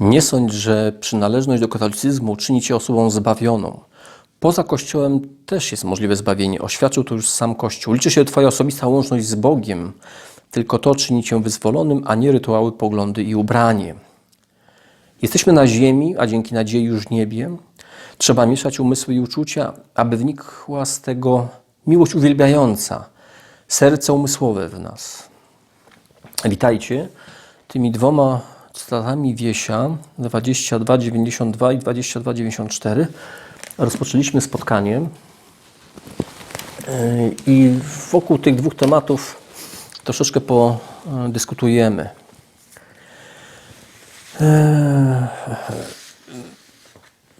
Nie sądź, że przynależność do katolicyzmu czyni cię osobą zbawioną. Poza Kościołem też jest możliwe zbawienie. Oświadczył to już sam Kościół. Liczy się Twoja osobista łączność z Bogiem. Tylko to czyni Cię wyzwolonym, a nie rytuały, poglądy i ubranie. Jesteśmy na ziemi, a dzięki nadziei już niebie. Trzeba mieszać umysły i uczucia, aby wynikła z tego miłość uwielbiająca, serce umysłowe w nas. Witajcie tymi dwoma cytatami Wiesia 22,92 i 22,94. Rozpoczęliśmy spotkanie i wokół tych dwóch tematów troszeczkę podyskutujemy.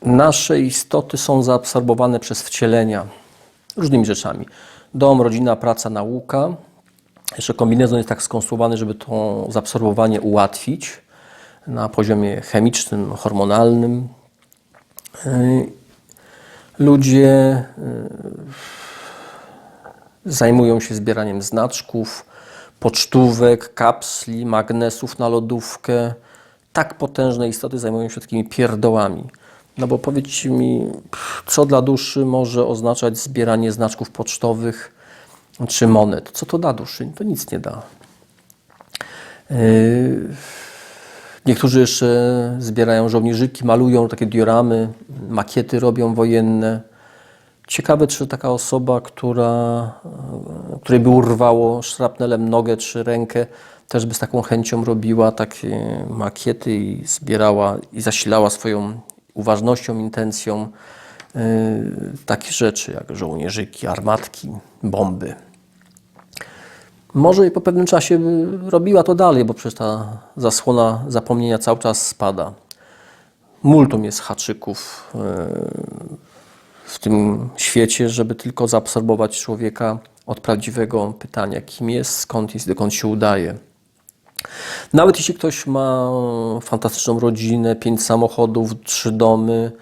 Nasze istoty są zaabsorbowane przez wcielenia różnymi rzeczami. Dom, rodzina, praca, nauka. Jeszcze kombinezon jest tak skonstruowany, żeby to zaabsorbowanie ułatwić na poziomie chemicznym, hormonalnym. Yy, Ludzie yy, zajmują się zbieraniem znaczków, pocztówek, kapsli, magnesów na lodówkę. Tak potężne istoty zajmują się takimi pierdołami. No bo powiedzcie mi, co dla duszy może oznaczać zbieranie znaczków pocztowych czy monet? Co to da duszy? To nic nie da. Yy, Niektórzy jeszcze zbierają żołnierzyki, malują takie dioramy, makiety robią wojenne. Ciekawe, czy taka osoba, która, której by urwało szrapnelem nogę czy rękę, też by z taką chęcią robiła takie makiety i zbierała i zasilała swoją uważnością, intencją yy, takie rzeczy jak żołnierzyki, armatki, bomby. Może i po pewnym czasie robiła to dalej, bo przecież ta zasłona zapomnienia cały czas spada. Multum jest haczyków yy, w tym świecie, żeby tylko zaabsorbować człowieka od prawdziwego pytania, kim jest, skąd jest, dokąd się udaje. Nawet jeśli ktoś ma fantastyczną rodzinę, pięć samochodów, trzy domy,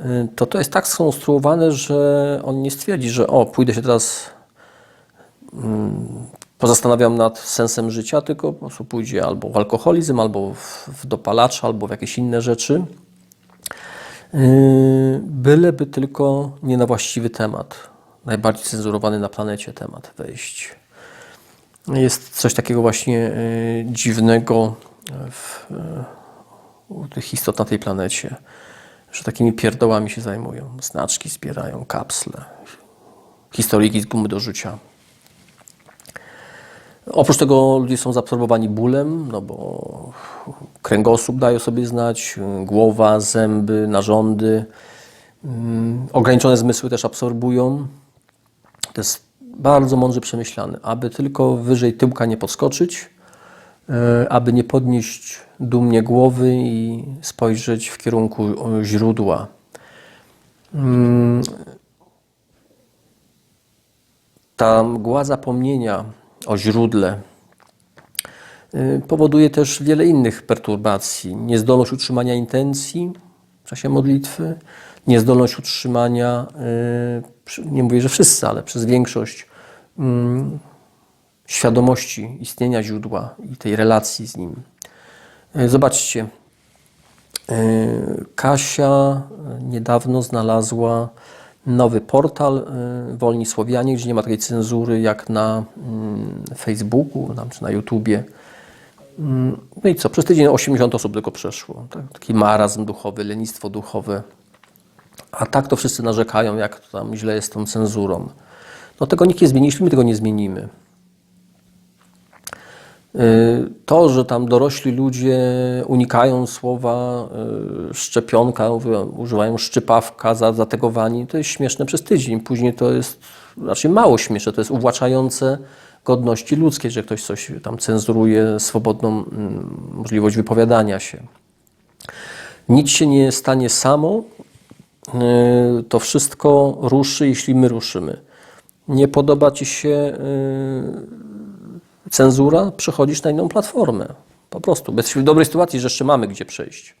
yy, to to jest tak skonstruowane, że on nie stwierdzi, że o, pójdę się teraz pozastanawiam nad sensem życia, tylko po prostu pójdzie albo w alkoholizm, albo w, dopalacz, albo w jakieś inne rzeczy. Yy, Byleby tylko nie na właściwy temat, najbardziej cenzurowany na planecie temat wejść. Jest coś takiego właśnie yy, dziwnego w, yy, u tych istot na tej planecie, że takimi pierdołami się zajmują. Znaczki zbierają, kapsle, historyjki z gumy do rzucia. Oprócz tego ludzie są zaabsorbowani bólem, no bo kręgosłup daje o sobie znać, głowa, zęby, narządy. Mm, Ograniczone zmysły też absorbują. To jest bardzo mądrze przemyślane, aby tylko wyżej tyłka nie podskoczyć, e, aby nie podnieść dumnie głowy i spojrzeć w kierunku e, źródła. Mm, Ta mgła zapomnienia o źródle y, powoduje też wiele innych perturbacji. Niezdolność utrzymania intencji w czasie modlitwy, niezdolność utrzymania, y, nie mówię, że wszyscy, ale przez większość mm, świadomości istnienia źródła i tej relacji z nim. Y, Zobaczcie, Kasia niedawno znalazła nowy portal y, Wolni Słowianie, gdzie nie ma takiej cenzury jak na mm, Facebooku czy na YouTubie. Mm, No i co? Przez tydzień 80 osób tylko przeszło. Tak? Taki marazm duchowy, lenistwo duchowe. A tak to wszyscy narzekają, jak to tam źle jest tą cenzurą. No tego nikt nie zmieni, my tego nie zmienimy. Y, To, że tam dorośli ludzie unikają słowa y, szczepionka, używają szczypawka, za- zategowani, to jest śmieszne przez tydzień. Później to jest raczej mało śmieszne, to jest uwłaczające godności ludzkiej, że ktoś coś tam cenzuruje, swobodną mm, możliwość wypowiadania się. Nic się nie stanie samo, y, to wszystko ruszy, jeśli my ruszymy. Nie podoba Ci się cenzura, przechodzisz na inną platformę. Po prostu. Jesteśmy w dobrej sytuacji, że jeszcze mamy gdzie przejść.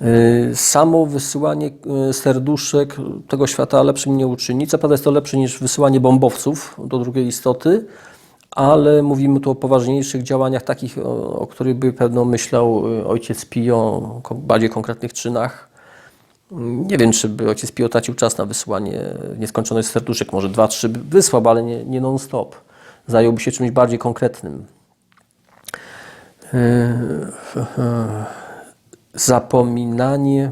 Yy, Samo wysyłanie yy, serduszek tego świata lepszym nie uczyni. Co prawda jest to lepsze niż wysyłanie bombowców do drugiej istoty, ale mówimy tu o poważniejszych działaniach, takich, o, o których by pewno myślał y, ojciec Pio, bardziej konkretnych czynach. Nie wiem, czy by ojciec Pio tracił czas na wysyłanie nieskończonych serduszek, może dwa, trzy by wysłał, ale nie, nie non-stop. Zająłby się czymś bardziej konkretnym. Zapominanie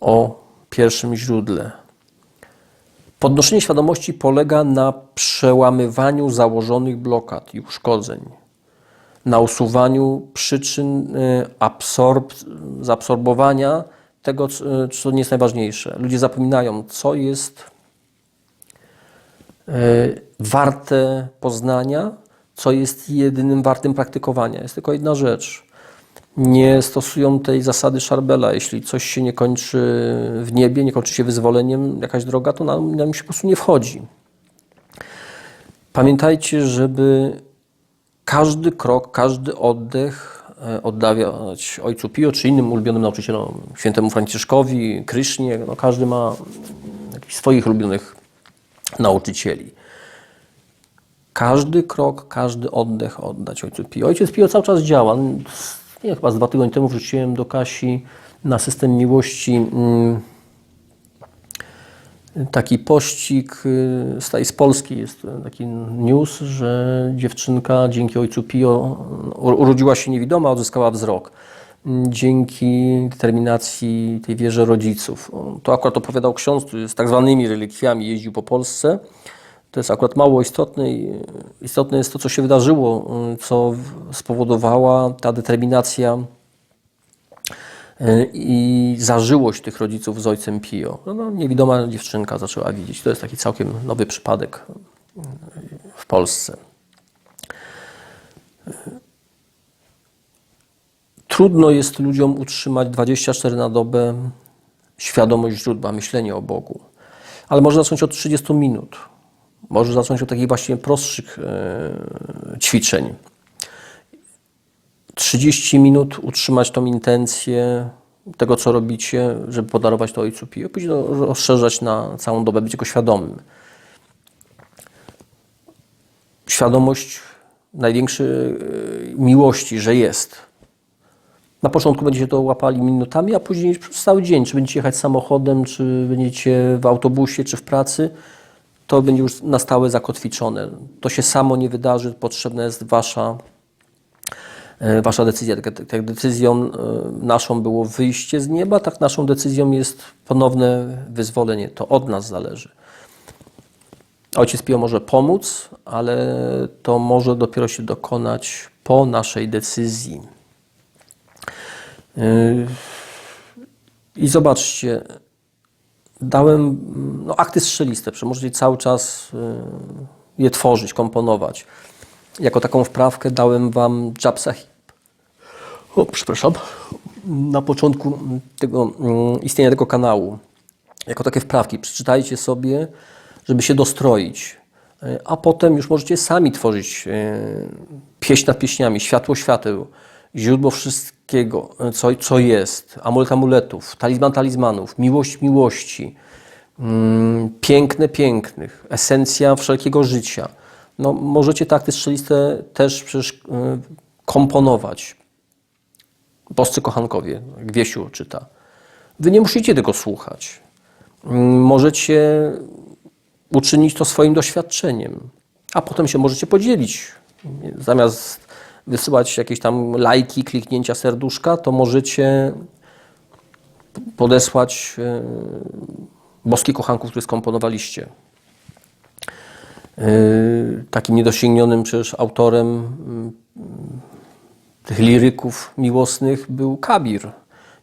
o pierwszym źródle. Podnoszenie świadomości polega na przełamywaniu założonych blokad i uszkodzeń, na usuwaniu przyczyn y, absorb, zaabsorbowania tego, co- co nie jest najważniejsze. Ludzie zapominają, co jest warte poznania, co jest jedynym wartym praktykowania. Jest tylko jedna rzecz. Nie stosują tej zasady Szarbela. Jeśli coś się nie kończy w niebie, nie kończy się wyzwoleniem, jakaś droga, to nam, nam się po prostu nie wchodzi. Pamiętajcie, żeby każdy krok, każdy oddech e, oddawiać Ojcu Pio czy innym ulubionym nauczycielom, świętemu Franciszkowi, Krysznie. No, każdy ma swoich ulubionych nauczycieli. Każdy krok, każdy oddech oddać Ojcu Pio. Ojciec Pio cały czas działa. Nie, chyba z dwa tygodnie temu wrzuciłem do Kasi na system miłości mm, taki pościg y, z Polski. Jest taki news, że dziewczynka dzięki Ojcu Pio urodziła się niewidoma, odzyskała wzrok. Mm, Dzięki determinacji tej wierze rodziców. To akurat opowiadał ksiądz, z tak zwanymi relikwiami jeździł po Polsce. To jest akurat mało istotne. i Istotne jest to, co się wydarzyło, y, co spowodowała ta determinacja y, i zażyłość tych rodziców z ojcem Pio. No, no, niewidoma dziewczynka zaczęła widzieć. To jest taki całkiem nowy przypadek w Polsce. Trudno jest ludziom utrzymać 24 na dobę świadomość źródła, myślenie o Bogu. Ale może zacząć od 30 minut. Może zacząć od takich właśnie prostszych e, ćwiczeń. 30 minut utrzymać tą intencję tego, co robicie, żeby podarować to Ojcu Pio. Później rozszerzać na całą dobę, być jego świadomym. Świadomość największej miłości, że jest. Na początku będziecie to łapali minutami, a później przez cały dzień, czy będziecie jechać samochodem, czy będziecie w autobusie, czy w pracy, to będzie już na stałe zakotwiczone. To się samo nie wydarzy, potrzebna jest wasza, e, wasza decyzja. Tak tak decyzją e, naszą było wyjście z nieba, tak naszą decyzją jest ponowne wyzwolenie. To od nas zależy. Ojciec Pio może pomóc, ale to może dopiero się dokonać po naszej decyzji. Yy, I zobaczcie, dałem no, akty strzeliste, że możecie cały czas yy, je tworzyć, komponować. Jako taką wprawkę dałem wam Jab Sahib. O, przepraszam. Na początku tego mm, istnienia tego kanału. Jako takie wprawki. Przeczytajcie sobie, żeby się dostroić. Yy, A potem już możecie sami tworzyć yy, pieśń nad pieśniami, światło świateł, źródło wszystkiego, co, co jest, amulet amuletów, talizman talizmanów, miłość miłości, mm, piękne pięknych, esencja wszelkiego życia. No, możecie te akty strzeliste też przecież yy, komponować. Boscy kochankowie, jak Wiesiu czyta. Wy nie musicie tego słuchać. Mm, Możecie uczynić to swoim doświadczeniem, a potem się możecie podzielić. Zamiast wysyłać jakieś tam lajki, kliknięcia serduszka, to możecie podesłać e, boskich kochanków, które skomponowaliście. E, Takim niedosięgnionym przecież autorem mm, tych liryków miłosnych był Kabir,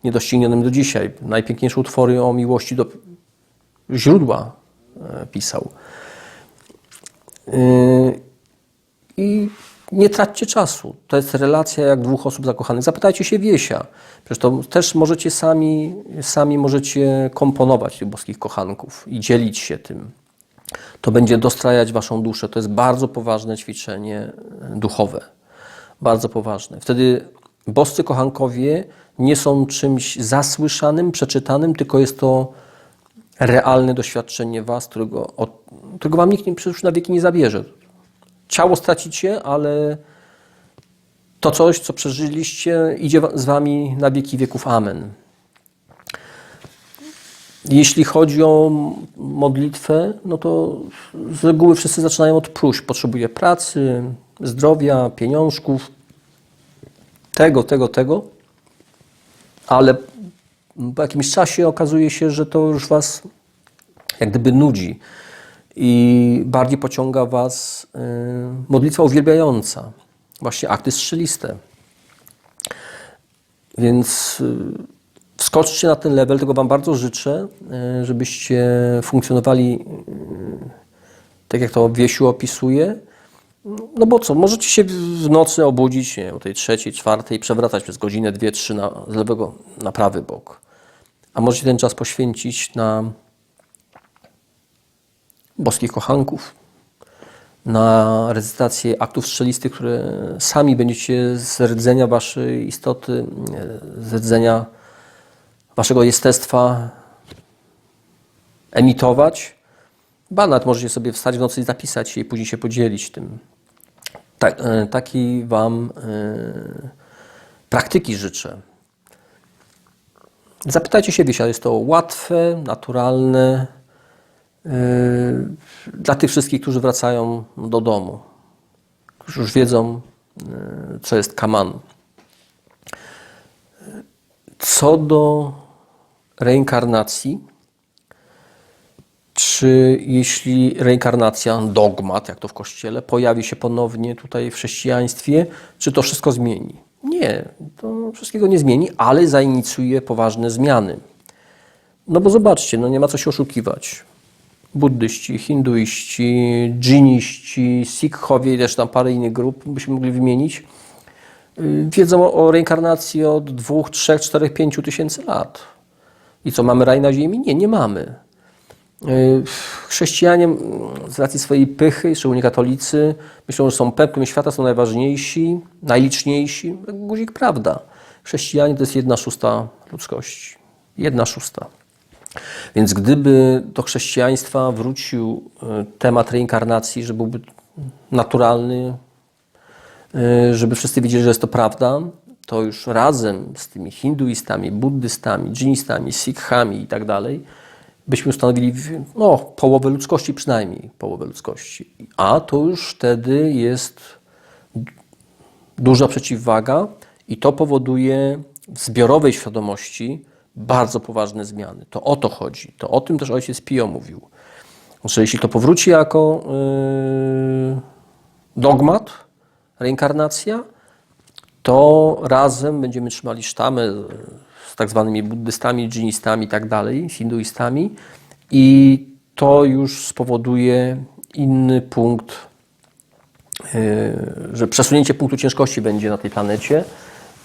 niedoścignionym do dzisiaj. Najpiękniejsze utwory o miłości do źródła e, pisał. I nie traćcie czasu. To jest relacja jak dwóch osób zakochanych. Zapytajcie się Wiesia. Przecież to też możecie sami, sami możecie komponować tych boskich kochanków i dzielić się tym. To będzie dostrajać waszą duszę. To jest bardzo poważne ćwiczenie e, duchowe. Bardzo poważne. Wtedy boscy kochankowie nie są czymś zasłyszanym, przeczytanym, tylko jest to realne doświadczenie was, którego, od, którego wam nikt nie, na wieki nie zabierze. Ciało stracicie, ale to coś, co przeżyliście, idzie z wami na wieki wieków. Amen. Jeśli chodzi o modlitwę, no to z reguły wszyscy zaczynają od próśb. Potrzebuję pracy, zdrowia, pieniążków, tego, tego, tego, ale po jakimś czasie okazuje się, że to już was jak gdyby nudzi i bardziej pociąga was y, modlitwa uwielbiająca, właśnie akty strzeliste. Więc y, wskoczcie na ten level, tego Wam bardzo życzę, y, żebyście funkcjonowali tak, jak to Wiesiu opisuje. No bo co, możecie się w nocy obudzić, nie o tej trzeciej, czwartej, przewracać przez godzinę, dwie, trzy na, z lewego na prawy bok. A możecie ten czas poświęcić na boskich kochanków, na recytację aktów strzelistych, które sami będziecie z rdzenia waszej istoty, z rdzenia waszego jestestwa emitować. Ba, nawet możecie sobie wstać w nocy i zapisać i później się podzielić tym. Ta, e, takiej wam e, praktyki życzę. Zapytajcie się, Wiesia, jest to łatwe, naturalne, Yy, dla tych wszystkich, którzy wracają do domu, którzy już wiedzą, yy, co jest kaman. Co do reinkarnacji, czy jeśli reinkarnacja, dogmat, jak to w Kościele, pojawi się ponownie tutaj w chrześcijaństwie, czy to wszystko zmieni? Nie, to wszystkiego nie zmieni, ale zainicjuje poważne zmiany. No bo zobaczcie, no nie ma co się oszukiwać buddyści, hinduiści, dżiniści, sikhowie i też tam parę innych grup byśmy mogli wymienić, yy, wiedzą o- reinkarnacji od dwóch, trzech, czterech, pięciu tysięcy lat. I co, mamy raj na ziemi? Nie, nie mamy. Yy, Chrześcijanie mm, z racji swojej pychy, szczególnie katolicy, myślą, że są pepłem świata, są najważniejsi, najliczniejsi. Guzik prawda. Chrześcijanie to jest jedna szósta ludzkości. Jedna szósta. Więc gdyby do chrześcijaństwa wrócił e, temat reinkarnacji, że byłby naturalny, e, żeby wszyscy wiedzieli, że jest to prawda, to już razem z tymi hinduistami, buddystami, dżinistami, sikhami i tak dalej, byśmy ustanowili no, połowę ludzkości, przynajmniej połowę ludzkości. A to już wtedy jest duża przeciwwaga i to powoduje w zbiorowej świadomości bardzo poważne zmiany. To o to chodzi. To o tym też ojciec Pio mówił. Że jeśli to powróci jako yy, dogmat, reinkarnacja, to razem będziemy trzymali sztamę z tak zwanymi buddystami, dżinistami i tak dalej, hinduistami i to już spowoduje inny punkt Yy, że przesunięcie punktu ciężkości będzie na tej planecie,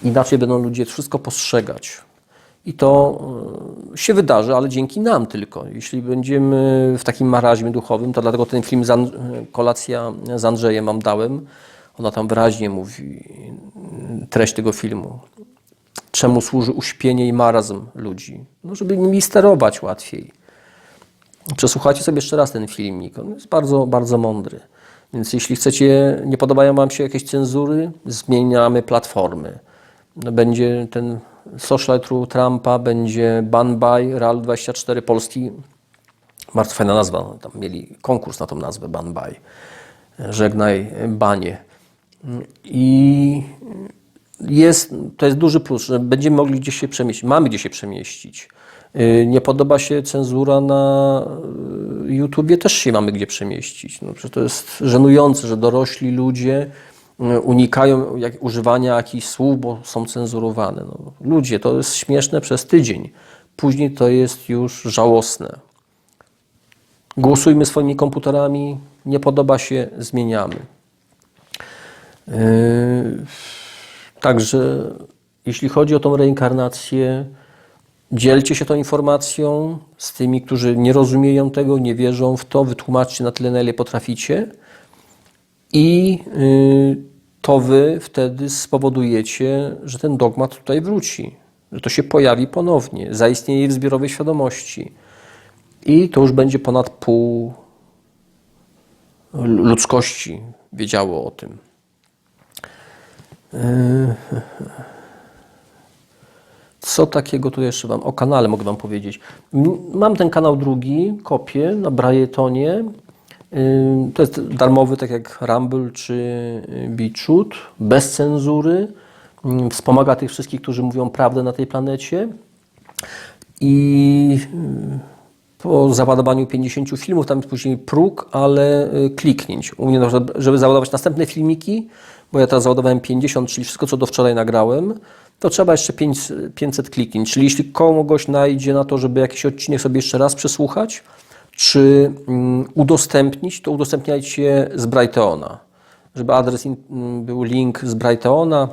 inaczej będą ludzie wszystko postrzegać. I to yy, się wydarzy, ale dzięki nam tylko. Jeśli będziemy w takim maraźmie duchowym, to dlatego ten film Kolacja z Andrzejem wam dałem. Ona tam wyraźnie mówi yy, treść tego filmu. Czemu służy uśpienie i marazm ludzi? No, żeby nimi sterować łatwiej. Przesłuchajcie sobie jeszcze raz ten filmik. On jest bardzo, bardzo mądry. Więc jeśli chcecie, nie podobają Wam się jakieś cenzury, zmieniamy platformy. No, Będzie ten social through Trumpa, będzie ban by Real24 Polski. Bardzo fajna nazwa. Tam mieli konkurs na tą nazwę ban by. Żegnaj banie. I jest, to jest duży plus, że będziemy mogli gdzieś się przemieścić. Mamy gdzie się przemieścić. Yy, Nie podoba się cenzura na yy, YouTubie, też się mamy gdzie przemieścić. No, to jest żenujące, że dorośli ludzie unikają jak, używania jakichś słów, bo są cenzurowane. No, ludzie, to jest śmieszne przez tydzień. Później to jest już żałosne. Głosujmy swoimi komputerami, nie podoba się, zmieniamy. Yy, Także jeśli chodzi o tą reinkarnację, dzielcie się tą informacją z tymi, którzy nie rozumieją tego, nie wierzą w to, wytłumaczcie na tyle, na ile potraficie i yy, to wy wtedy spowodujecie, że ten dogmat tutaj wróci, że to się pojawi ponownie, zaistnieje w zbiorowej świadomości i to już będzie ponad pół ludzkości wiedziało o tym. E, Co takiego tu jeszcze Wam, o kanale mogę Wam powiedzieć. Mam ten kanał drugi, kopię na Brajetonie. To jest darmowy, tak jak Rumble czy y, BitChute, bez cenzury. Wspomaga tych wszystkich, którzy mówią prawdę na tej planecie. I y, po załadowaniu 50 filmów, tam jest później próg, ale y, kliknięć. U mnie, żeby załadować następne filmiki, bo ja teraz załadowałem 50, czyli wszystko, co do wczoraj nagrałem, to trzeba jeszcze 5, 500 kliknięć. Czyli jeśli kogoś najdzie na to, żeby jakiś odcinek sobie jeszcze raz przesłuchać, czy mm, udostępnić, to udostępniajcie z Brighteona. Żeby adres mm, był link z Brighteona,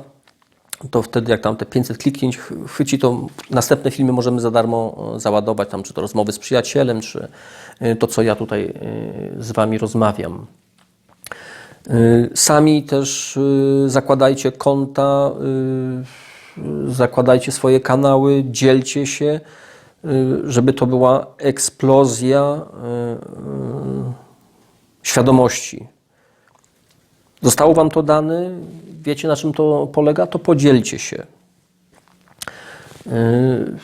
to wtedy jak tam te 500 kliknięć ch- chwyci, to następne filmy możemy za darmo e, załadować, tam czy to rozmowy z przyjacielem, czy e, to, co ja tutaj e, z Wami rozmawiam. Sami też zakładajcie konta, zakładajcie swoje kanały, dzielcie się, żeby to była eksplozja y, y, świadomości. Zostało Wam to dane, wiecie na czym to polega, to podzielcie się. Y,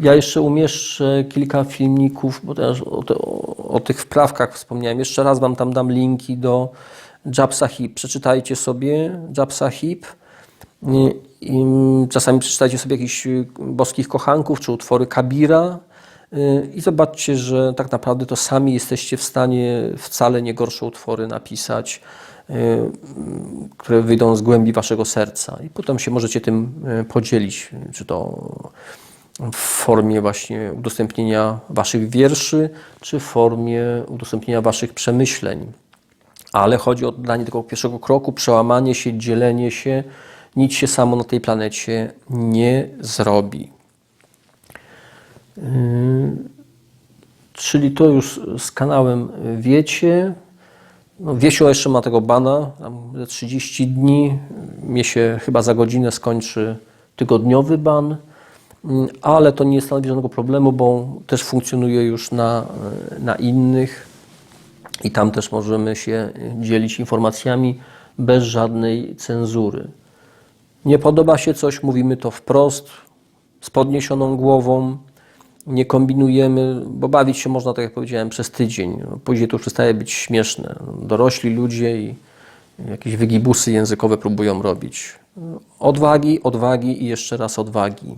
ja jeszcze umieszczę kilka filmików, bo też o, te, o, o tych wprawkach wspomniałem. Jeszcze raz Wam tam dam linki do Jab Sahib. Przeczytajcie sobie Jab Sahib. I, czasami przeczytajcie sobie jakichś y, boskich kochanków czy utwory Kabira y, i zobaczcie, że tak naprawdę to sami jesteście w stanie wcale nie gorsze utwory napisać, y, które wyjdą z głębi Waszego serca. I potem się możecie tym podzielić, czy to w formie właśnie udostępnienia Waszych wierszy, czy w formie udostępnienia Waszych przemyśleń. Ale chodzi o danie tego pierwszego kroku, przełamanie się, dzielenie się. Nic się samo na tej planecie nie zrobi. Yy, Czyli to już z kanałem wiecie. No, Wiesio jeszcze ma tego bana, tam ze 30 dni. Mnie się chyba za godzinę skończy tygodniowy ban, Mm, ale to nie stanowi żadnego problemu, bo też funkcjonuje już na, na innych i tam też możemy się dzielić informacjami bez żadnej cenzury. Nie podoba się coś, mówimy to wprost, z podniesioną głową, nie kombinujemy, bo bawić się można, tak jak powiedziałem, przez tydzień. Później to przestaje być śmieszne. Dorośli ludzie i jakieś wygibusy językowe próbują robić. Odwagi, odwagi i jeszcze raz odwagi.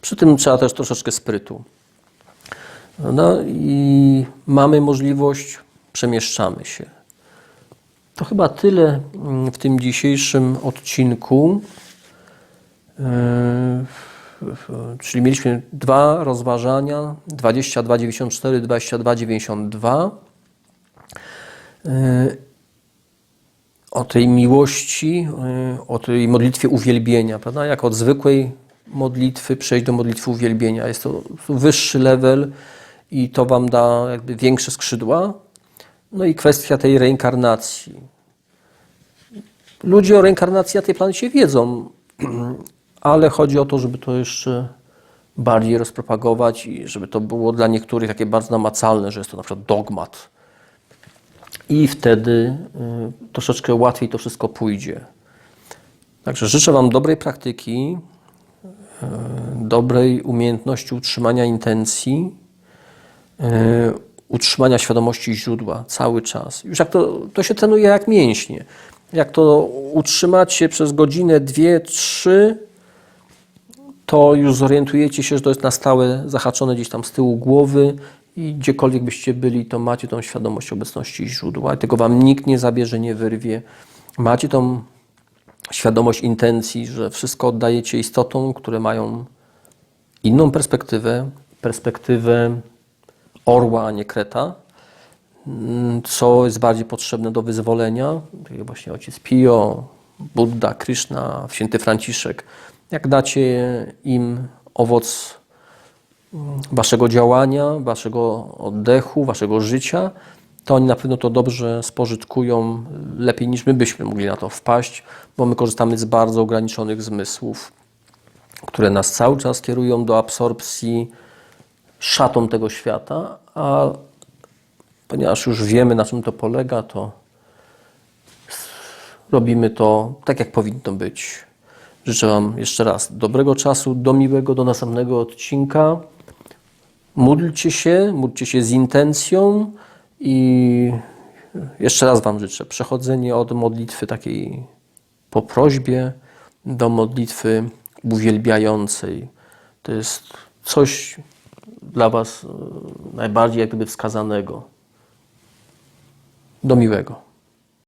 Przy tym trzeba też troszeczkę sprytu. No i mamy możliwość, przemieszczamy się. To chyba tyle w tym dzisiejszym odcinku. Yy, Czyli mieliśmy dwa rozważania 2294, 2292 Yy, o tej miłości, yy, o tej modlitwie uwielbienia, prawda? Jak od zwykłej modlitwy przejść do modlitwy uwielbienia. Jest to wyższy level i to Wam da jakby większe skrzydła. No i kwestia tej reinkarnacji. Ludzie o reinkarnacji na tej planecie wiedzą, ale chodzi o to, żeby to jeszcze bardziej rozpropagować i żeby to było dla niektórych takie bardzo namacalne, że jest to na przykład dogmat. I wtedy y, troszeczkę łatwiej to wszystko pójdzie. Także życzę Wam dobrej praktyki, y, dobrej umiejętności utrzymania intencji, y, utrzymania świadomości źródła cały czas. Już jak to, to się trenuje jak mięśnie. Jak to utrzymacie przez godzinę, dwie, trzy, to już zorientujecie się, że to jest na stałe zahaczone gdzieś tam z tyłu głowy i gdziekolwiek byście byli, to macie tą świadomość obecności źródła i tego wam nikt nie zabierze, nie wyrwie. Macie tą świadomość intencji, że wszystko oddajecie istotom, które mają inną perspektywę, perspektywę orła, a nie kreta, co jest bardziej potrzebne do wyzwolenia, tak jak właśnie ojciec Pio, Buddha, Krishna, święty Franciszek. Jak dacie im owoc mm, waszego działania, waszego oddechu, waszego życia, to oni na pewno to dobrze spożytkują, lepiej niż my byśmy mogli na to wpaść, bo my korzystamy z bardzo ograniczonych zmysłów, które nas cały czas kierują do absorpcji szatą tego świata, a ponieważ już wiemy, na czym to polega, to robimy to tak, jak powinno być. Życzę Wam jeszcze raz dobrego czasu, do miłego, do następnego odcinka. Módlcie się, módlcie się z intencją i jeszcze raz Wam życzę przechodzenie od modlitwy takiej po prośbie do modlitwy uwielbiającej. To jest coś dla Was e, najbardziej jak wskazanego. Do miłego.